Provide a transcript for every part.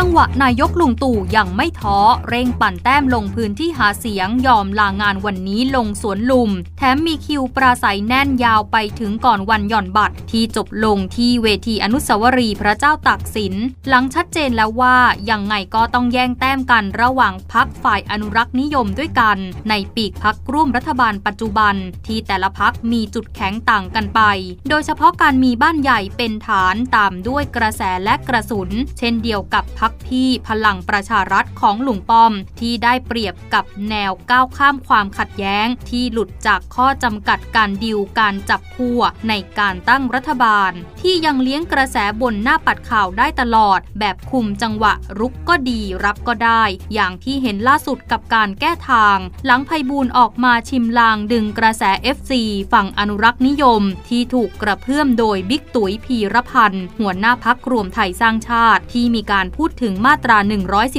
จังหวะนายกลุงตู่ยังไม่ท้อ เร่งปั่นแต้มลงพื้นที่หาเสียงยอมลางานวันนี้ลงสวนลุม แถมมีคิวปราศัยแน่นยาวไปถึงก่อนวันหย่อนบัตร ที่จบลงที่เวทีอนุสาวรีย์พระเจ้าตากสิน หลังชัดเจนแล้วว่ายังไงก็ต้องแย่งแต้มกันระหว่างพักฝ่ายอนุรักษ์นิยมด้วยกัน ในปีกพักร่วมรัฐบาลปัจจุบัน ที่แต่ละพักมีจุดแข็งต่างกันไป โดยเฉพาะการมีบ้านใหญ่เป็นฐานตามด้วยกระแสและกระสุน เช่นเดียวกับพักพี่พลังประชารัฐของลุงป้อม ที่ได้เปรียบกับแนวก้าวข้ามความขัดแย้ง ที่หลุดจากข้อจำกัดการดิวการจับคู่ในการตั้งรัฐบาล ที่ยังเลี้ยงกระแสบนหน้าปัดข่าวได้ตลอด แบบคุมจังหวะรุกก็ดีรับก็ได้ อย่างที่เห็นล่าสุดกับการแก้ทาง หลังไพบูลออกมาชิมลางดึงกระแส FC ฝั่งอนุรักษ์นิยม ที่ถูกกระเพื่อมโดยบิ๊กตุ๋ยพีรพันธ์หัวหน้าพักรวมไทยสร้างชาติที่มีการพูดถึงมาตรา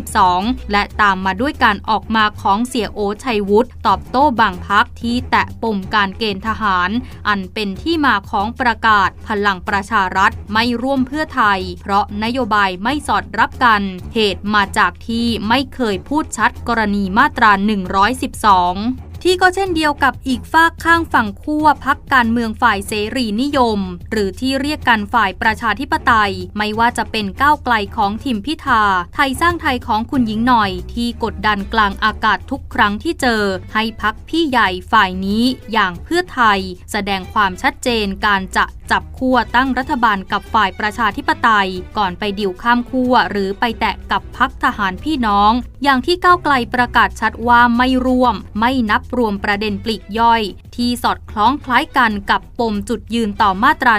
112 และตามมาด้วยการออกมาของเสียโอชัยวุฒิตอบโต้บางพักที่แตะปมการเกณฑ์ทหาร อันเป็นที่มาของประกาศพลังประชารัฐไม่ร่วมเพื่อไทย เพราะนโยบายไม่สอดรับกัน เหตุมาจากที่ไม่เคยพูดชัดกรณีมาตรา 112 ที่ก็เช่นเดียวกับอีกฝากข้างฝั่งขั้วพักการเมืองฝ่ายเสรีนิยม หรือที่เรียกกันฝ่ายประชาธิปไตย ไม่ว่าจะเป็นก้าวไกลของทิมพิธา ไทยสร้างไทยของคุณหญิงหน่อย ที่กดดันกลางอากาศทุกครั้งที่เจอ ให้พักพี่ใหญ่ฝ่ายนี้อย่างเพื่อไทย แสดงความชัดเจนการจะ จับขั้วตั้งรัฐบาลกับฝ่ายประชาธิปไตย ก่อนไปดิวข้ามขั้วหรือไปแตะกับพักทหารพี่น้อง อย่างที่ก้าวไกลประกาศชัดว่าไม่ร่วม ไม่นับรวมประเด็นปลีกย่อย ที่สอดคล้องคล้ายกันกับปมจุดยืนต่อมาตรา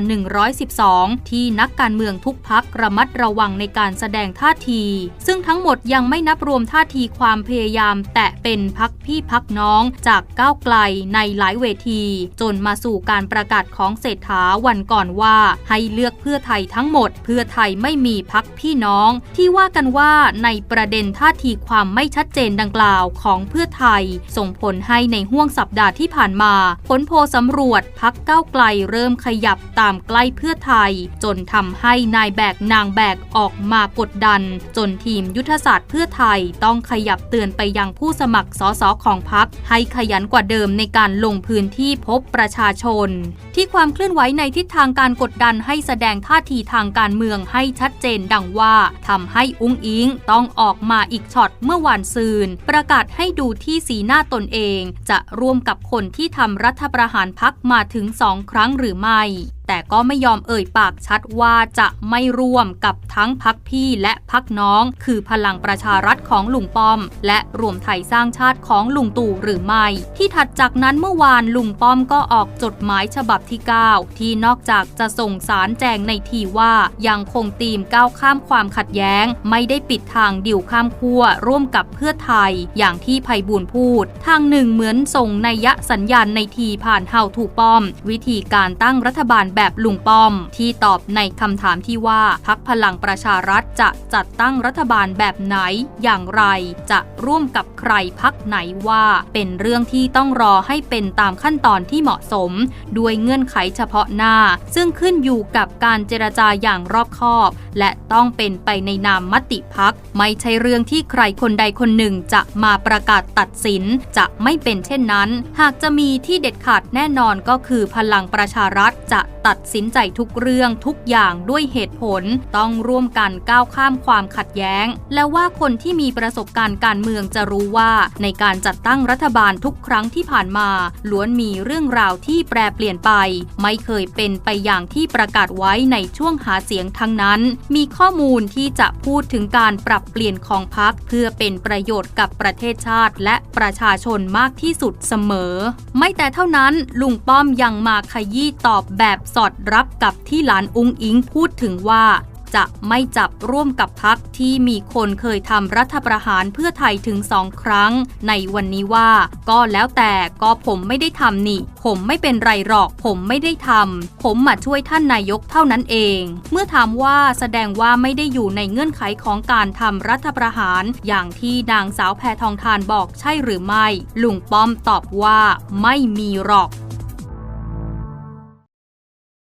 112 ที่นักการเมืองทุกพักระมัดระวังในการแสดงท่าที ซึ่งทั้งหมดยังไม่นับรวมท่าทีความพยายาม แตะเป็นพักพี่พักน้องจากก้าวไกลในหลายเวที จนมาสู่การประกาศของเศรษฐาวันก่อนว่า ให้เลือกเพื่อไทยทั้งหมด เพื่อไทยไม่มีพักพี่น้อง ที่ว่ากันว่าในประเด็นท่าทีความไม่ชัดเจนดังกล่าวของเพื่อไทย ส่งผลให้ในห่วงสัปดาห์ที่ผ่านมาผลโพสำรวจพักเก้าไกลเริ่มขยับตามใกล้เพื่อไทย จนทำให้นายแบกนางแบกออกมากดดัน จนทีมยุทธศาสตร์เพื่อไทยต้องขยับเตือนไปยังผู้สมัครสสของพักให้ขยันกว่าเดิมในการลงพื้นที่พบประชาชน ที่ความเคลื่อนไหวในทิศทางการกดดันให้แสดงท่าทีทางการเมืองให้ชัดเจนดังว่าทำให้อุ้งอิงต้องออกมาอีกช็อตเมื่อวานซืน ประกาศให้ดูที่สีหน้าตนเอง จะร่วมกับคนที่ทำรัฐประหารพักมาถึงสองครั้งหรือไม่ แต่ก็ไม่ยอมเอ่ยปากชัดว่าจะไม่ร่วมกับทั้งพักพี่และพักน้อง คือพลังประชารัฐของลุงป้อม และรวมไทยสร้างชาติของลุงตู่หรือไม่ ที่ถัดจากนั้นเมื่อวานลุงป้อมก็ออกจดหมายฉบับที่ 9 ที่นอกจากจะส่งสารแจงในทีว่ายังคงตีมก้าวข้ามความขัดแย้ง ไม่ได้ปิดทางดิวข้ามขั้วร่วมกับเพื่อไทย อย่างที่ไพบูลพูด ทางหนึ่งเหมือนส่งนัยยะสัญญาณในทีผ่านเฮาถูกป้อม วิธีการตั้งรัฐบาลแบบแบบลุงป้อม ที่ตอบในคำถามที่ว่าพักพลังประชารัฐจะจัดตั้งรัฐบาลแบบไหน อย่างไร จะร่วมกับใครพักไหนว่าเป็นเรื่องที่ต้องรอให้เป็นตามขั้นตอนที่เหมาะสม ด้วยเงื่อนไขเฉพาะหน้า ซึ่งขึ้นอยู่กับการเจรจาอย่างรอบคอบ และต้องเป็นไปในนามมติพัก ไม่ใช่เรื่องที่ใครคนใดคนหนึ่งจะมาประกาศตัดสินจะไม่เป็นเช่นนั้น หากจะมีที่เด็ดขาดแน่นอนก็คือพลังประชารัฐจะตัดตัดสินใจทุกเรื่องทุกอย่างด้วยเหตุผล ต้องร่วมกันก้าวข้ามความขัดแย้ง และว่าคนที่มีประสบการณ์การเมืองจะรู้ว่า ในการจัดตั้งรัฐบาลทุกครั้งที่ผ่านมา ล้วนมีเรื่องราวที่แปรเปลี่ยนไป ไม่เคยเป็นไปอย่างที่ประกาศไว้ในช่วงหาเสียงทั้งนั้น มีข้อมูลที่จะพูดถึงการปรับเปลี่ยนของพรรคเพื่อเป็นประโยชน์กับประเทศชาติ และประชาชนมากที่สุดเสมอ ไม่แต่เท่านั้นลุงป้อมยังมาขยี้ตอบแบบสอดรับกับที่หลานอุ้งอิงพูดถึงว่า จะไม่จับร่วมกับพักที่มีคนเคยทำรัฐประหารเพื่อไทยถึงสองครั้ง ในวันนี้ว่า ก็แล้วแต่ก็ผมไม่ได้ทำนี่ ผมไม่เป็นไรหรอก ผมไม่ได้ทำผมมาช่วยท่านนายกเท่านั้นเอง เมื่อถามว่าแสดงว่าไม่ได้อยู่ในเงื่อนไขของการทำรัฐประหาร อย่างที่นางสาวแพทองทานบอกใช่หรือไม่ ลุงป้อมตอบว่า ไม่มีหรอก